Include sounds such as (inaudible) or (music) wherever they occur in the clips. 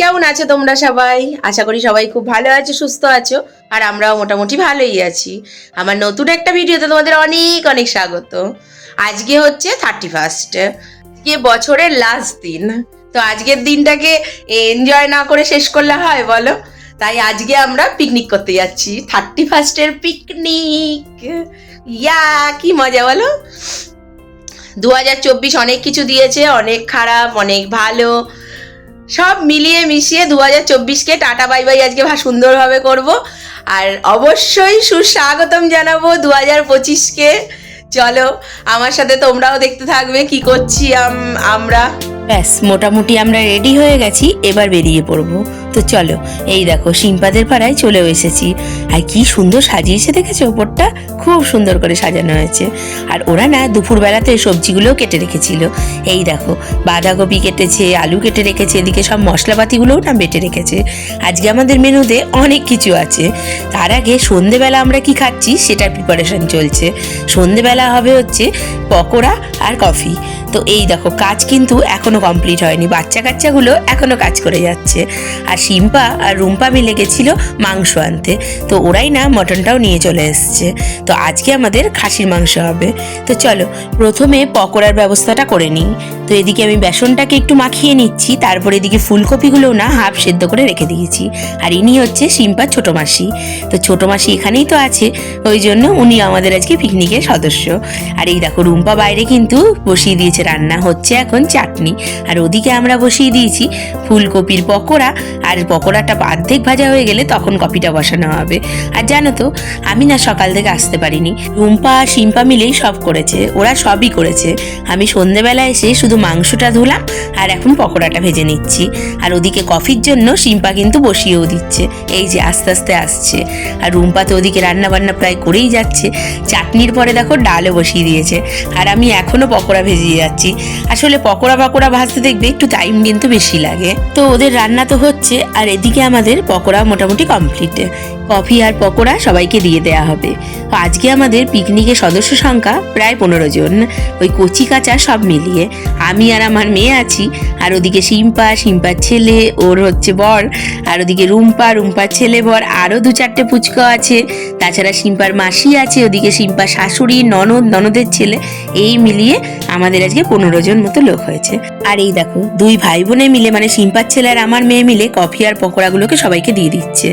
কেমন আছো তোমরা সবাই? আশা করি সবাই খুব ভালো আছো, সুস্থ আছো, আর আমরাও মোটামুটি ভালোই আছি। আমার নতুন একটা ভিডিওতে তোমাদের অনেক অনেক স্বাগত। আজকে হচ্ছে থার্টি ফার্স্ট আজকে বছরের লাস্ট দিন। তো আজকের দিনটাকে এনজয় না করে শেষ করলে হয় বলো? তাই আজকে আমরা পিকনিক করতে যাচ্ছি। থার্টি ফার্স্টের পিকনিক ইয়া কি মজা বলো? দু হাজার চব্বিশ অনেক কিছু দিয়েছে, অনেক খারাপ, অনেক ভালো। সব মিলিয়ে মিশিয়ে দু হাজার চব্বিশকে টাটা, বাই বাই আজকে সুন্দরভাবে করব। আর অবশ্যই সুস্বাগতম জানাব দু হাজার পঁচিশকে। চলো, আমার সাথে তোমরাও দেখতে থাকবে কি করছি আমরা। ব্যাস, মোটামুটি আমরা রেডি হয়ে গেছি, এবার বেরিয়ে পড়ব। তো চলো, এই দেখো সিম্পাদের পাড়ায় চলেও এসেছি। আর কি সুন্দর সাজিয়েছে দেখেছ? ওপরটা খুব সুন্দর করে সাজানো হয়েছে। আর ওরা না দুপুরবেলাতে সবজিগুলোও কেটে রেখেছিল। এই দেখো, বাঁধাকপি কেটেছে, আলু কেটে রেখেছে, এদিকে সব মশলাপাতিগুলোও না বেটে রেখেছে। আজকে আমাদের মেনুতে অনেক কিছু আছে। তার আগে সন্ধেবেলা আমরা কি খাচ্ছি সেটার প্রিপারেশন চলছে। সন্ধেবেলা হবে হচ্ছে পকোড়া আর কফি তো এই দেখো, কাজ কিন্তু এখনও কমপ্লিট হয়নি। বাচ্চা কাচ্চাগুলো এখনও কাজ করে যাচ্ছে। আর শিম্পা আর রুম্পা মিলে গেছিল মাংস আনতে। তো ওরাই না মটনটাও নিয়ে চলে এসছে। তো আজকে আমাদের খাসির মাংস হবে। তো চলো, প্রথমে পকোড়ার ব্যবস্থাটা করে নিই। তো এদিকে আমি বেসনটাকে একটু মাখিয়ে নিচ্ছি। তারপর এদিকে ফুলকপিগুলোও না হাফ সেদ্ধ করে রেখে দিয়েছি। আর ইনি হচ্ছে শিম্পার ছোট মাসি তো ছোট মাসি এখানেই তো আছে। ওই জন্য উনি আমাদের আজকে পিকনিকের সদস্য। আর এই দেখো, রুম্পা বাইরে কিন্তু বসিয়ে দিয়েছে রান্না হচ্ছে এখন চাটনি। আর ওদিকে আমরা বসিয়ে দিয়েছি ফুলকপির পকোড়া। আর পকোড়াটা অর্ধেক ভাজা হয়ে গেলে তখন কপিটা বসানো হবে। আর জানো তো, আমি না সকাল থেকে আসতে পারিনি। রুম্পা আর শিম্পা মিলেই সব করেছে। ওরা সবই করেছে। আমি সন্ধেবেলা এসে শুধু মাংসটা ধুলাম আর এখন পকোড়াটা ভেজে নিচ্ছি। আর ওদিকে কফির জন্য শিম্পা কিন্তু বসিয়েও দিচ্ছে। এই যে আস্তে আস্তে আসছে। আর রুম্পা তো ওদিকে রান্না বান্না প্রায় করেই যাচ্ছে। চাটনির পরে দেখো ডালও বসিয়ে দিয়েছে। আর আমি এখনও পকোড়া ভেজিয়ে যাচ্ছি আসলে পকোড়া পকোড়া ভাজতে দেখবে একটু টাইম কিন্তু বেশি লাগে। তো ওদের রান্না তো হচ্ছে, আর এদিকে আমাদের পকোড়া মোটামুটি কমপ্লিট কফি আর পকোড়া সবাইকে দিয়ে দেয়া হবে। আজকে আমাদের পিকনিকের সদস্য সংখ্যা প্রায় পনেরো জন। ওই কচি কাঁচা সব মিলিয়ে আমি আর আমার মেয়ে আছি। আর ওদিকে শিম্পা, শিম্পার ছেলে, ওর হচ্ছে বর। আর ওদিকে রুম্পা, রুম্পার ছেলে, বর, আরও দু চারটে পুচকো আছে। তাছাড়া শিম্পার মাসি আছে, ওদিকে শিম্পার শাশুড়ি, ননদ, ননদের ছেলে। এই মিলিয়ে আমাদের আজকে পনেরো জন মতো লোক হয়েছে। আর এই দেখো, দুই ভাই বোনে মিলে মানে শিম্পার ছেলে আর আমার মেয়ে মিলে কফি আর পকোড়াগুলোকে সবাইকে দিয়ে দিচ্ছে।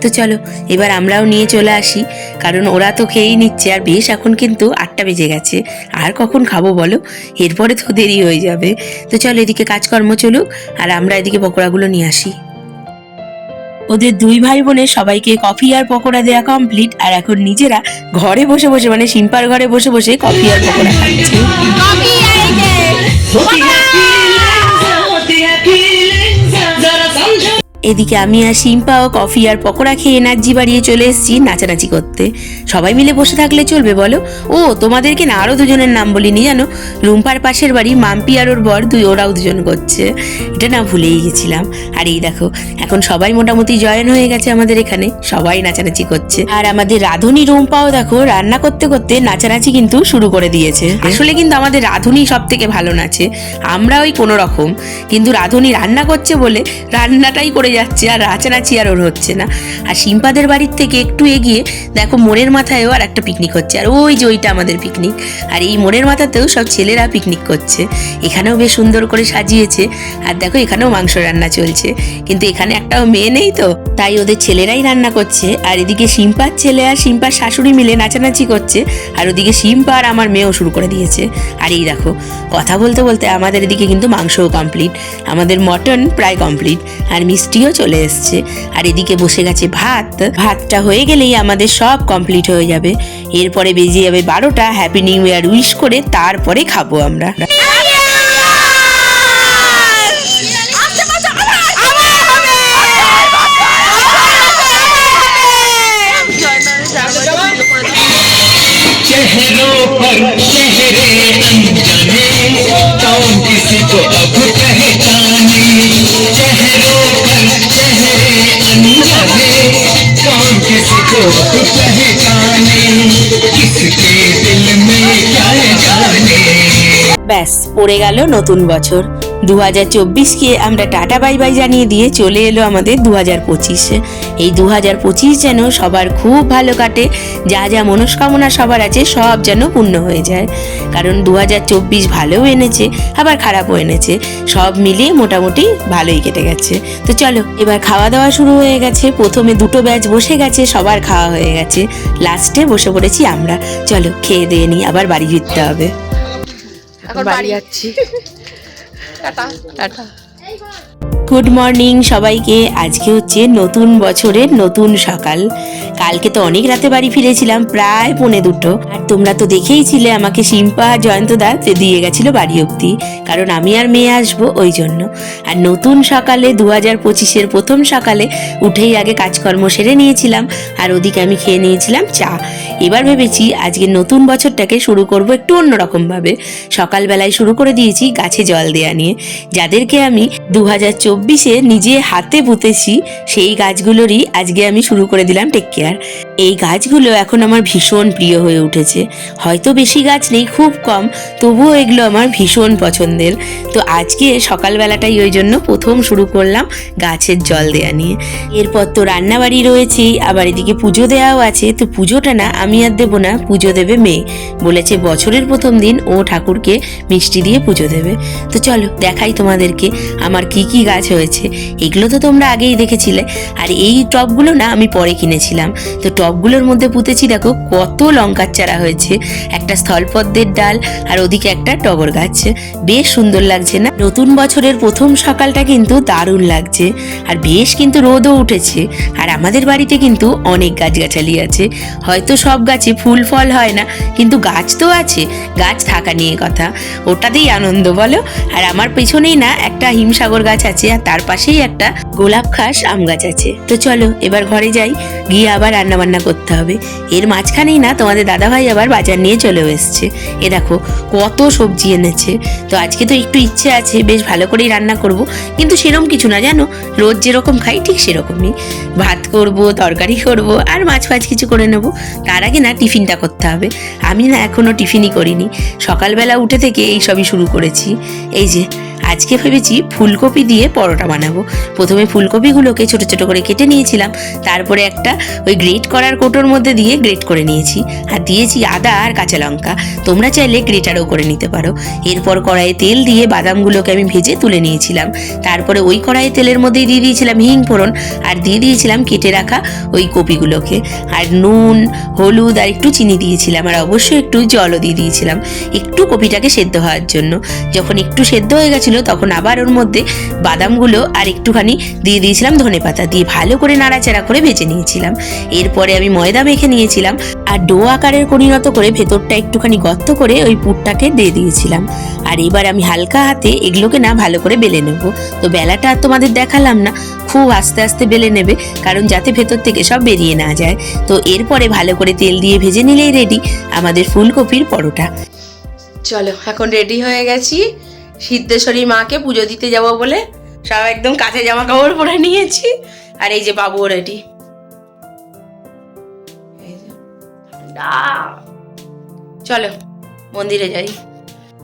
তো চলো এবার আমরাও নিয়ে চলে আসি কারণ ওরা তো খেয়েই নিচ্ছে আর বেশ এখন কিন্তু আটটা বেজে গেছে আর কখন খাব বলো? এরপরে তো দেরি হয়ে যাবে। তো চলো এদিকে কাজকর্ম চলুক আর আমরা এদিকে পকোড়াগুলো নিয়ে আসি। ওদের দুই ভাই বোনের সবাইকে কফি আর পকোড়া দেওয়া কমপ্লিট আর এখন নিজেরা ঘরে বসে বসে মানে সিম্পার ঘরে বসে বসে কফি আর পকোড়া খাচ্ছে। এদিকে আমি আর শিম্পাও কফি আর পকোড়া খেয়ে এনার্জি বাড়িয়ে চলে এসেছি নাচানাচি করতে। সবাই মিলে বসে থাকলে চলবে বলো? ও, তোমাদেরকে না আরও দুজনের নাম বলিনি জানো? রুম্পার পাশের বাড়ি মাম্পি আর ওর বর দুই, ওরাও দুজন করছে। এটা না ভুলেই গেছিলাম। আর এই দেখো, এখন সবাই মোটামুটি জয়েন হয়ে গেছে আমাদের এখানে। সবাই নাচানাচি করছে। আর আমাদের রাধুনি, রুম্পাও দেখো, রান্না করতে করতে নাচানাচি কিন্তু শুরু করে দিয়েছে। আসলে কিন্তু আমাদের রাধুনি সব থেকে ভালো নাচে। আমরা ওই কোনো রকম কিন্তু রাধুনি রান্না করছে বলে রান্নাটাই করে যাচ্ছে আর নাচানাচি আর ওর হচ্ছে না। আর শিম্পাদের বাড়ির থেকে একটু এগিয়ে দেখো মোড়ের মাথায়ও আর একটা পিকনিক হচ্ছে। আর ওই যে ওইটা আমাদের পিকনিক আর এই মোড়ের মাথাতেও সব ছেলেরা পিকনিক করছে। এখানেও বেশ সুন্দর করে সাজিয়েছে। আর দেখো এখানেও মাংস রান্না চলছে। কিন্তু এখানে একটাও মেয়ে নেই তো। তাই ওদের ছেলেরাই রান্না করছে। আর এদিকে শিম্পার ছেলে আর শিম্পার শাশুড়ি মিলে নাচানাচি করছে। আর ওদিকে শিম্পা আর আমার মেয়েও শুরু করে দিয়েছে। আর এই দেখো, কথা বলতে বলতে আমাদের এদিকে কিন্তু মাংসও কমপ্লিট আমাদের মটন প্রায় কমপ্লিট আর মিষ্টিও চলে এসছে। আর এদিকে বসে গেছে ভাত। ভাতটা হয়ে গেলেই আমাদের সব কমপ্লিট হয়ে যাবে। এরপরে বেজে যাবে বারোটা। হ্যাপি নিউ ইয়ার উইশ করে তারপরে খাব আমরা। ব্যাস, পড়ে গেল নতুন বছর। দু হাজার চব্বিশকে আমরা টাটা বাই বাই জানিয়ে দিয়ে চলে এলো আমাদের দু হাজার পঁচিশে। এই দু হাজার পঁচিশ যেন সবার খুব ভালো কাটে, যা যা মনস্কামনা সবার আছে সব যেন পূর্ণ হয়ে যায়। কারণ দু হাজার চব্বিশ ভালোও এনেছে, আবার খারাপও এনেছে, সব মিলিয়ে মোটামুটি ভালোই কেটে গেছে। তো চলো, এবার খাওয়া দাওয়া শুরু হয়ে গেছে, প্রথমে দুটো ব্যাচ বসে গেছে, সবার খাওয়া হয়ে গেছে। লাস্টে বসে পড়েছি আমরা। চলো, খেয়ে দিয়ে নিই, আবার বাড়ি ফিরতে হবে। এখন বাড়ি যাচ্ছি। (laughs) টাটা। টাটা। গুড মর্নিং সবাইকে। আজকে হচ্ছে নতুন বছরের নতুন সকাল। কালকে তো অনেক রাতে বাড়ি ফিরেছিলাম, প্রায় পৌনে দুটো। আর তোমরা তো দেখেই ছিলে আমাকে শিম্পা জয়ন্ত দা দিয়ে গেছিল বাড়ি অব্দি কারণ আমি আর মেয়ে আসব ওই জন্য। আর নতুন সকালে দু হাজার পঁচিশের প্রথম সকালে উঠেই আগে কাজকর্ম সেরে নিয়েছিলাম, আর ওদিকে আমি খেয়ে নিয়েছিলাম চা। এবার ভেবেছি আজকে নতুন বছরটাকে শুরু করব একটু অন্যরকমভাবে সকালবেলায় শুরু করে দিয়েছি গাছে জল দেওয়া নিয়ে। যাদেরকে আমি দু হাজার চব্বিশে নিজে হাতে পুঁতেছি সেই গাছগুলোরই আজকে আমি শুরু করে দিলাম টেক কেয়ার এই গাছগুলো এখন আমার ভীষণ প্রিয় হয়ে উঠেছে। হয়তো বেশি গাছ নেই, খুব কম, তবুও এগুলো আমার ভীষণ পছন্দের। তো আজকে সকালবেলাটাই ওই জন্য প্রথম শুরু করলাম গাছের জল দেয়া নিয়ে। এরপর তো রান্নাবাড়ি রয়েছেই আবার এদিকে পুজো দেওয়াও আছে, তো পুজোটা না আমি আর দেবো না, পুজো দেবে মেয়ে। বলেছে বছরের প্রথম দিন ও ঠাকুরকে মিষ্টি দিয়ে পুজো দেবে। তো চলো দেখাই তোমাদেরকে আমার কি কি গাছ হয়েছে? এগুলো তো তোমরা আগেই দেখেছিলে। আর এই টবগুলো না আমি পরে কিনেছিলাম। তো টবগুলোর মধ্যে পুঁতেছি দেখো, কত লঙ্কার চারা হয়েছে। একটা স্থলপদ্মের ডাল, আর ওদিকে একটা টগর গাছ। বেশ সুন্দর লাগছে না? নতুন বছরের প্রথম সকালটা কিন্তু দারুণ লাগছে। আর বেশ কিন্তু রোদও উঠেছে। আর আমাদের বাড়িতে কিন্তু অনেক গাছগাছালি আছে। হয়তো সব গাছে ফুল ফল হয় না, কিন্তু গাছ তো আছে। গাছ থাকা নিয়ে কথা। ওটাতেই আনন্দ, বলো? আর আমার পেছনেই না একটা হিমসাগর গাছ আছে আর তার পাশেই একটা গোলাপ খাস আম গাছ আছে। তো চলো, এবার ঘরে যাই, গিয়ে আবার রান্না বান্না করতে হবে। এর মাঝখানেই না, তোমাদের দাদাভাই আবার বাজার নিয়ে চলেও এসছে। এ দেখো, কত সবজি এনেছে। তো আজকে তো একটু ইচ্ছে আছে, বেশ ভালো করেই রান্না করব। কিন্তু সেরকম কিছু না, জানো? রোজ যেরকম খাই, ঠিক সেরকমই। ভাত করব, তরকারি করব, আর মাছ ফাছ কিছু করে নেব। তার আগে না, টিফিনটা করতে হবে। আমি না এখনও টিফিনই করিনি। সকালবেলা উঠে থেকে এই সবই শুরু করেছি। এই যে আজকে ভেবেছি ফুলকপি দিয়ে পরোটা বানাবো। প্রথমে ফুলকপিগুলোকে ছোট ছোট করে কেটে নিয়েছিলাম। তারপরে একটা ওই গ্রেট করার কোটোর মধ্যে দিয়ে গ্রেট করে নিয়েছি। আর দিয়েছি আদা আর কাঁচা লঙ্কা। তোমরা চাইলে গ্রেটারও করে নিতে পারো। এরপর কড়াইয়ে তেল দিয়ে বাদামগুলোকে আমি ভেজে তুলে নিয়েছিলাম। তারপরে ওই কড়াইয়ে তেলের মধ্যেই দিয়ে দিয়েছিলাম হিং ফোড়ন। আর দিয়ে দিয়েছিলাম কেটে রাখা ওই কপিগুলোকে। আর নুন, হলুদ আর একটু চিনি দিয়েছিলাম। আর অবশ্যই একটু জলও দিয়ে দিয়েছিলাম। একটু কপিটাকে সেদ্ধ হওয়ার জন্য। যখন একটু সেদ্ধ হয়ে গেছিল তখন আবার ওর মধ্যে বাদামগুলো আর একটুখানি দিয়ে দিয়েছিলাম ধনে পাতা দিয়ে ভালো করে নাড়াচাড়া করে ভেজে নিয়েছিলাম। এরপরে আমি ময়দা মেখে নিয়েছিলাম আর ডো আকারের পরিণত করে ভেতরটা একটুখানি গর্ত করে ওই পুরটাকে দিয়ে দিয়েছিলাম। আর এবার আমি হালকা হাতে এগুলোকে না ভালো করে বেলে নেব। তো বেলাটা আর তোমাদের দেখালাম না, খুব আস্তে আস্তে বেলে নেবে, কারণ যাতে ভেতর থেকে সব বেরিয়ে না যায়। তো এরপরে ভালো করে তেল দিয়ে ভেজে নিলেই রেডি আমাদের ফুলকপির পরোটা। চলো, এখন রেডি হয়ে গেছি। সিদ্ধেশ্বরী মাকে পুজো দিতে যাব বলে সব একদম কাছে জামা কাপড় পরে নিয়েছি। আর এই যে বাবু রেডি চলো, মন্দিরে যাই।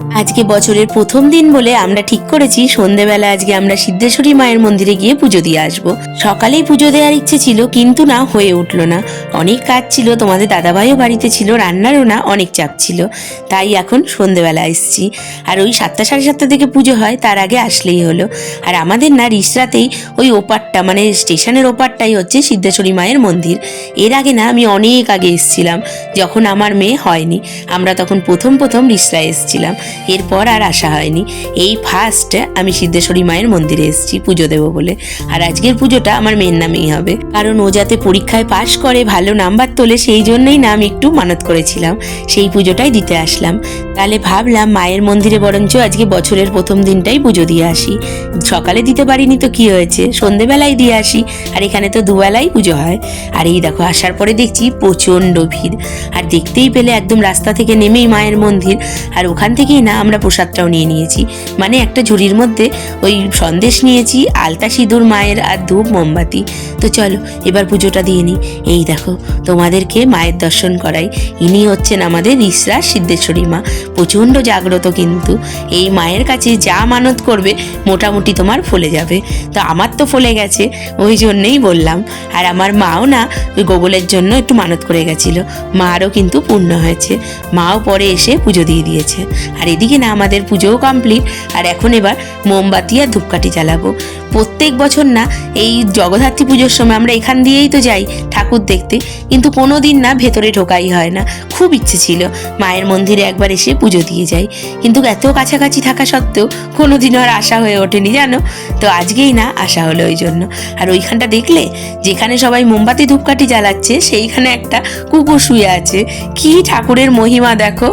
আজকে বছরের প্রথম দিন বলে আমরা ঠিক করেছি, সন্ধেবেলা আজকে আমরা সিদ্ধেশ্বরী মায়ের মন্দিরে গিয়ে পুজো দিয়ে আসব। সকালেই পুজো দেওয়ার ইচ্ছে ছিল, কিন্তু না, হয়ে উঠল না। অনেক কাজ ছিল, তোমাদের দাদাভাইও বাড়িতে ছিল, রান্নারও না, অনেক চাপ ছিল। তাই এখন সন্ধেবেলা এসছি। আর ওই সাতটা সাড়ে সাতটা থেকে পুজো হয়, তার আগে আসলেই হলো। আর আমাদের না, রিসরাতেই ওই ওপারটা মানে স্টেশনের ওপারটাই হচ্ছে সিদ্ধেশ্বরী মায়ের মন্দির। এর আগে না, আমি অনেক আগে এসছিলাম, যখন আমার মেয়ে হয়নি। আমরা তখন প্রথম প্রথম রিসরা এসছিলাম। এরপর আর আসা হয়নি। এই ফার্স্ট আমি সিদ্ধেশ্বরী মায়ের মন্দিরে এসেছি পুজো দেবো বলে। আর আজকের পুজোটা আমার মেয়ের নামেই হবে। কারণ ও যাতে পরীক্ষায় পাশ করে, ভালো নাম্বার তোলে, সেই জন্যই না আমি একটু মানত করেছিলাম। সেই পুজোটাই দিতে আসলাম। তাহলে ভাবলাম মায়ের মন্দিরে বরঞ্চ আজকে বছরের প্রথম দিনটাই পুজো দিয়ে আসি। সকালে দিতে পারিনি তো কি হয়েছে? সন্ধেবেলায় দিয়ে আসি। আর এখানে তো দুবেলাই পুজো হয়। আর এই দেখো, আসার পরে দেখছি প্রচণ্ড ভিড়। আর দেখতেই পেলে একদম রাস্তা থেকে নেমেই মায়ের মন্দির। আর ওখান থেকেই আজকেই না আমরা প্রসাদটাও নিয়ে নিয়েছি। মানে একটা ঝুড়ির মধ্যে ওই সন্দেশ নিয়েছি, আলতা সিঁদুর, মায়ের আর ধূপ, মোমবাতি। তো চলো, এবার পুজোটা দিয়ে নিই। এই দেখো, তোমাদেরকে মায়ের দর্শন করাই। ইনি হচ্ছেন আমাদের রিসরা সিদ্ধেশ্বরী মা। প্রচণ্ড জাগ্রত কিন্তু। এই মায়ের কাছে যা মানত করবে, মোটামুটি তোমার ফলে যাবে। তো আমার তো ফলে গেছে, ওই জন্যেই বললাম। আর আমার মাও না, ওই গোগলের জন্য একটু মানত করে গেছিল। মারও কিন্তু পূর্ণ হয়েছে। মাও পরে এসে পুজো দিয়ে দিয়েছে। আর এদিকে না আমাদের পুজোও কমপ্লিট আর এখন এবার মোমবাতি আর ধূপকাঠি জ্বালাবো। প্রত্যেক বছর না এই জগদ্ধাত্রী পুজোর সময় আমরা এখান দিয়েই তো যাই ঠাকুর দেখতে, কিন্তু কোনো দিন না ভেতরে ঢোকাই হয় না। খুব ইচ্ছে ছিল মায়ের মন্দিরে একবার এসে পুজো দিয়ে যাই। কিন্তু এত কাছাকাছি থাকা সত্ত্বেও কোনো দিনও আর আশা হয়ে ওঠেনি, জানো? তো আজকেই না আশা হলো ওই জন্য। আর ওইখানটা দেখলে যেখানে সবাই মোমবাতি ধূপকাঠি জ্বালাচ্ছে, সেইখানে একটা কুকুর শুয়ে আছে। কি ঠাকুরের মহিমা দেখো!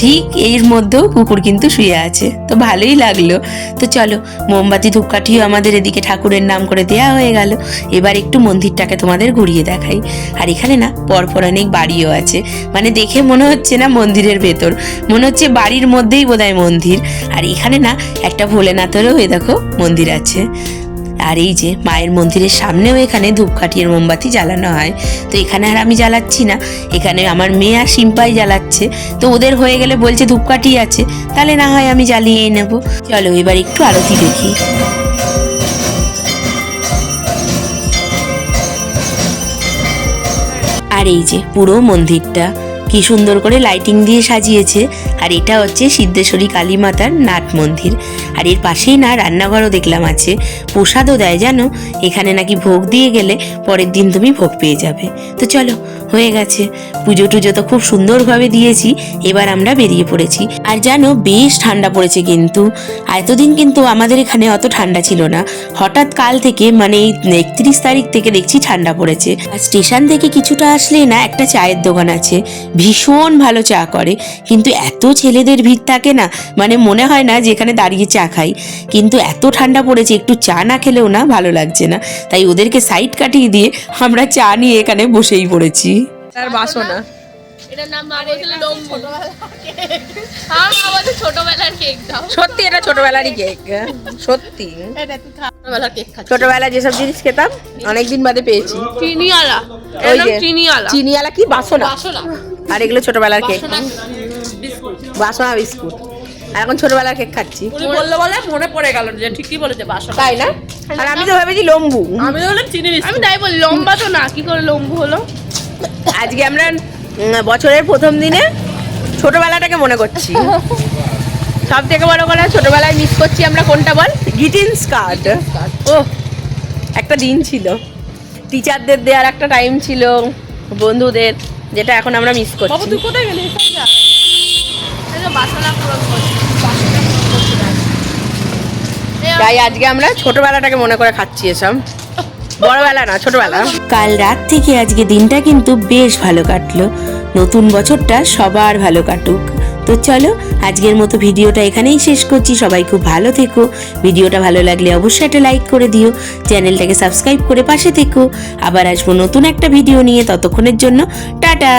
ঠিক এর মধ্যেও কুকুর কিন্তু শুয়ে আছে। তো ভালোই লাগল। তো চলো, মোমবাতি ধূপকাঠিও আমাদের এদিকে ঠাকুরের নাম করে দেয়া হয়ে গেল। এবার একটু মন্দিরটাকে তোমাদের ঘুরিয়ে দেখাই। আর এখানে না, পরপর অনেক বাড়িও আছে। মানে দেখে মনে হচ্ছে না মন্দিরের ভেতর। মনে হচ্ছে বাড়ির মধ্যেই বোধহয় মন্দির। আর এখানে না, একটা ভোলেনাথেরও হয়ে দেখো মন্দির আছে। আর এই যে মায়ের মন্দিরের সামনেও এখানে ধূপকাঠি আর মোমবাতি জ্বালানো হয়। তো এখানে আর আমি জ্বালাচ্ছি না। এখানে আমার মেয়ে আর সিম্পাই জ্বালাচ্ছে। তো ওদের হয়ে গেলে বলছে ধূপকাঠি আছে। তাহলে না হয় আমি জ্বালিয়েই নেব। চলো এবার একটু আরতি দেখি। আর এই যে পুরো মন্দিরটা, কি সুন্দর করে লাইটিং দিয়ে সাজিয়েছে। আর এটা হচ্ছে সিদ্ধেশ্বরী কালী মাতার নাট মন্দির। আর এর পাশেই না রান্নাঘরও দেখলাম আছে। প্রসাদও দেয়, জানো? এখানে নাকি ভোগ দিয়ে গেলে পরের দিন তুমি ভোগ পেয়ে যাবে। তো চলো, হয়ে গেছে। পুজো টুজো তো খুব সুন্দরভাবে দিয়েছি, এবার আমরা বেরিয়ে পড়েছি। আর জানো, বেশ ঠান্ডা পড়েছে কিন্তু। এতদিন কিন্তু আমাদের এখানে অত ঠান্ডা ছিল না। হঠাৎ কাল থেকে মানে এই একত্রিশ তারিখ থেকে দেখছি ঠান্ডা পড়েছে। আর স্টেশন থেকে কিছুটা আসলেই না, একটা চায়ের দোকান আছে। ভীষণ ভালো চা করে। কিন্তু এত ছেলেদের ভিড় থাকে না মানে মনে হয় না যে এখানে দাঁড়িয়ে চা খাই। কিন্তু এত ঠান্ডা পড়েছে, একটু চা না খেলেও না ভালো লাগছে না। তাই ওদেরকে সাইড কাটিয়ে দিয়ে আমরা চা নিয়ে এখানে বসেই পড়েছি। তার বাসনা। এটার নাম মা বলছিল লম্বু হ্যাঁ মা বলছে ছোটবেলার কেক দাও। সত্যি এটা ছোটবেলারই কেক। সত্যি। ছোটবেলার কেক খাচ্ছি। ছোটবেলায় যেসব জিনিস খেতাম অনেকদিন বাদে পেয়েছি। ওই যে কি? বাসনা। বাসনা। আর এগুলো ছোটবেলার কেক। বাসনা বিস্কুট। আর এখন ছোটবেলার কেক খাচ্ছি। বলল বলে মনে পড়ে গেল যে ঠিকই বলেছে বাসনা। তাই না? আর আমি তো ভেবেছি লম্বু। আমি তো বললাম চিনি আমি তাই বলি লম্বা তো না কি করে লম্বু হলো? আজকে আমরা বছরের প্রথম দিনে ছোটবেলাটাকে মনে করছি। সব থেকে বড় কথা ছোটবেলায় মিস করছি আমরা কোনটা বল? গ্রিটিংস কার্ড ও একটা দিন ছিল। টিচারদের দেওয়ার একটা টাইম ছিল বন্ধুদের যেটা এখন আমরা মিস বাবু করছি তুই কোথায় গেলি? এসব যা এই যে বাসনা পূরণ করছি বাসনা পূরণ করছি। না। এই তাই আজকে আমরা ছোটবেলাটাকে মনে করে খাচ্ছি এসব। বড়বেলা না, ছোটবেলা। কাল রাত থেকে আজকে দিনটা কিন্তু বেশ ভালো কাটলো। নতুন বছরটা সবার ভালো কাটুক। তো চলো, আজকের মতো ভিডিওটা এখানেই শেষ করছি। সবাই খুব ভালো থেকো। ভিডিওটা ভালো লাগলে অবশ্যই একটা লাইক করে দিও। চ্যানেলটাকে সাবস্ক্রাইব করে পাশে থেকো। আবার আসব নতুন একটা ভিডিও নিয়ে ততক্ষণের জন্য, টাটা!